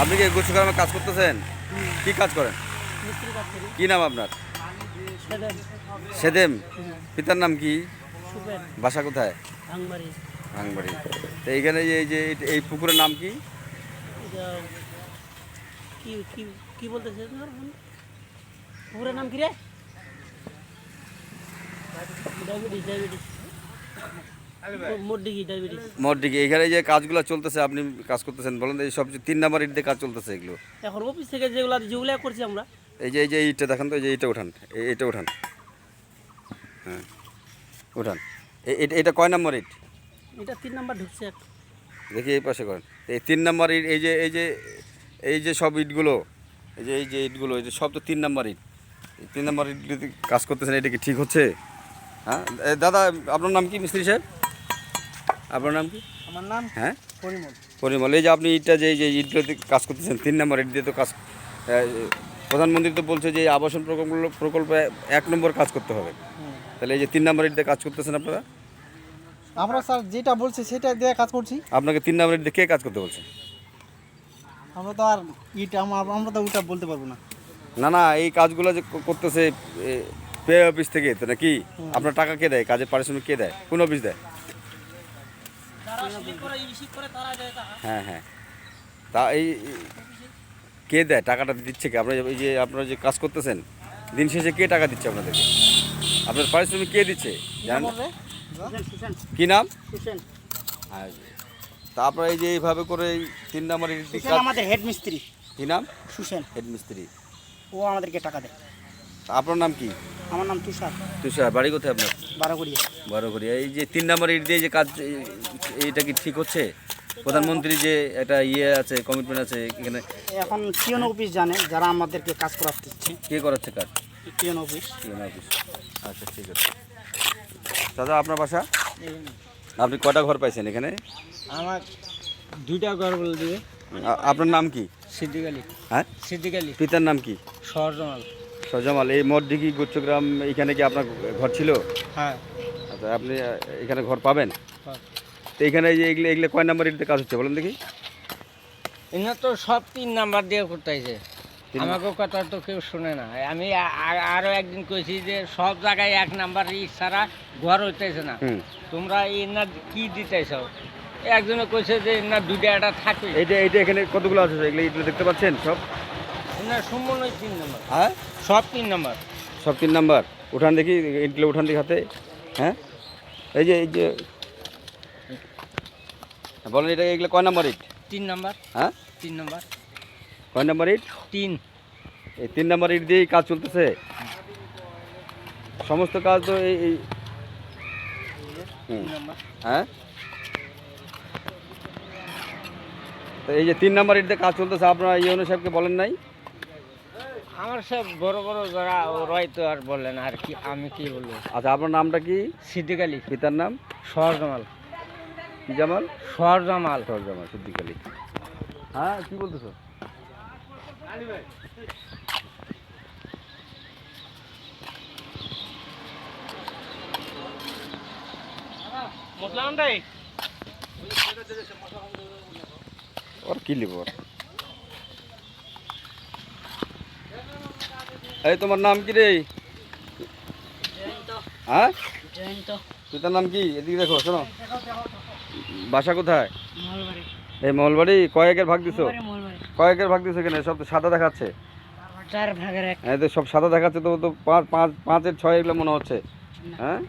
আপনি কি গুচ্ছগ্রামে কাজ করতেছেন? কি কাজ করেন? কি নাম আপনার? সেদেম। পিতার নাম কি? বাসা কোথায়? ভাঙবাড়ি তো এইখানে যে এই যে এই- এই পুকুরের নাম কি? এটা কি কি কি বলতেছে পুকুরের নাম কি রে? ডায়াবেটিস ডায়াবেটিস মরডিকে এখানে যে কাজগুলো চলতেছে আপনি কাজ করতেছেন বলেন এই সব যে তিন নাম্বার ইট দিয়ে কাজ চলতেছে এগুলো। এখন অফিস থেকে যেগুলা যেগুলা করছি আমরা। এই যে এই যে ইটটা দেখান তো এই যে হ্যাঁ এটা- কয় নম্বর ইট? এটা তিন নাম্বার ঢুকছে দেখি এই পাশে করেন। এই তিন নাম্বার ইট এই যে এই যে এই যে সব ইটগুলো এই যে এই যে ইটগুলো এই যে সব তো তিন নাম্বার ইট। তিন নাম্বার কাজ করতেছেন এটা কি ঠিক হচ্ছে? হ্যাঁ দাদা আপনার নাম কি মিস্ত্রি সাহেব? আপনার নাম কি? আমার নাম হ্যাঁ? পরিমল। পরিমল এই যে আপনি ইটটা যে যে ইটগুলোতে কাজ করতেছেন তিন নাম্বার ইট দিয়ে তো কাজ প্রধানমন্ত্রী তো বলছে যে আবাসন প্রকল্প প্রকল্পে এক নম্বর কাজ করতে হবে। তাহলে এই যে তিন নম্বর ইট দিয়ে কাজ করতেছেন আপনারা? আমরা স্যার যেটা বলছি সেটা দিয়ে কাজ করছি। আপনাকে তিন নম্বর ইট দিয়ে কে কাজ করতে বলছে? আমরা তো আর ইটা আমরা তো ওটা বলতে পারব না। না না এই কাজগুলো যে করতেছে পে অফিস থেকে তো নাকি? আপনার টাকা কে দেয়? কাজের পারিশ্রমিক কে দেয়? কোন অফিস দেয় যারা শিলিক করে ইসিক করে তারা দেয় টাকা হ্যাঁ হ্যাঁ। তা এই কে দেয়? টাকাটা দিচ্ছে কে? আপনার এই যে আপনারা যে কাজ করতেছেন দিন শেষে কে টাকা দিচ্ছে আপনাদেরকে? আপনার পারিশ্রমিক কে দিচ্ছে? কি নাম আর তা আপনারা এই যে এইভাবে করে এই তিন নাম্বার আমাদের হেড মিস্ত্রি কি নাম? সুসেন হেড মিস্ত্রি ও আমাদেরকে টাকা দেয়। তা আপনার নাম কি? আমার নাম তুষার। তুষার বাড়ি কোথায় আপনার? বারোগড়িয়া। করি এই যে তিন নম্বর ইট দিয়ে যে কাজ এইটা কি ঠিক হচ্ছে? প্রধানমন্ত্রী যে একটা ইয়ে আছে কমিটমেন্ট আছে এখানে এখন টিএন অফিস জানে যারা আমাদেরকে কাজ করাতে দিচ্ছে। কে করাচ্ছে কাজ? TN office. TN office. আচ্ছা ঠিক আছে। দাদা আপনার বাসা? আপনি কটা ঘর পাইছেন এখানে? আমার দুইটা ঘর বলে দিবে। আপনার নাম কি? সিদ্দিক আলী। হ্যাঁ? সিদ্দিক আলী। পিতার নাম কি? সরজমাল সজামাল এই মঠডিঘি গুচ্ছগ্রাম এখানে কি আপনার ঘর ছিল? হ্যাঁ। আচ্ছা আপনি এখানে ঘর পাবেন? তো এখানে এই যে এগুলো এগুলো কয় নাম্বার ইটতে কাজ হচ্ছে বলেন দেখি। এনে তো সব তিন নাম্বার দিয়ে করতেছে আমাকে কথা তো কেউ শুনে না। আমি আ- আ- আরও একদিন কইছি যে সব জায়গায় এক নাম্বার ইট ছাড়া ঘর হইতেছে না। তোমরা এনা কি দিতেছ? একজনে কইছে যে না দুইটা একটা থাকবে। এইটা এইটা এখানে কতগুলো আছে? এগুলো এগুলো দেখতে পাচ্ছেন সব? এনার সম্পূর্ণ তিন নাম্বার। হ্যাঁ? সব তিন নাম্বার। সব তিন নাম্বার? উঠান দেখি ইটগুলো উঠান দেখি হাতে। হ্যাঁ? এই যে এই যে। বলেন এটা এগুলো কয় নাম্বার ইট? তিন নাম্বার। হ্যাঁ? তিন নাম্বার। কয় নাম্বার ইট? তিন। এই তিন নাম্বার ইট দিয়েই কাজ চলতেছে? সমস্ত কাজ তো এই এই। তিন নাম্বার। হ্যাঁ? তো এই যে তিন নাম্বার ইট দিয়ে কাজ চলতেছে আপনারা ইউনো সাহেবকে বলেন নাই? আমার সব বড় বড় যারা রয় তো আর বলে না আর কি আমি কি বলব? আচ্ছা আপনার নামটা কি? সিদ্দিক আলী। পিতার নাম? সরজমাল কি জামাল? সরজমাল সরজামাল সিদ্দিক আলী। হ্যাঁ কি বলতেছো? ওর কি লিব? এই তোমার নাম কি রে? হ্যাঁ? পিতার নাম কি? এদিকে দেখো শোনো। বাসা কোথায়? এই মহলবাড়ি কয়েকের ভাগ দিছো? কয়েকের ভাগ দিছো এখানে সব তো সাদা দেখাচ্ছে। চার ভাগের এক। হ্যাঁ তো সব সাদা দেখাচ্ছে তো তো পাঁচ পাঁচ পাঁচের ছয় এগুলো মনে হচ্ছে। হ্যাঁ?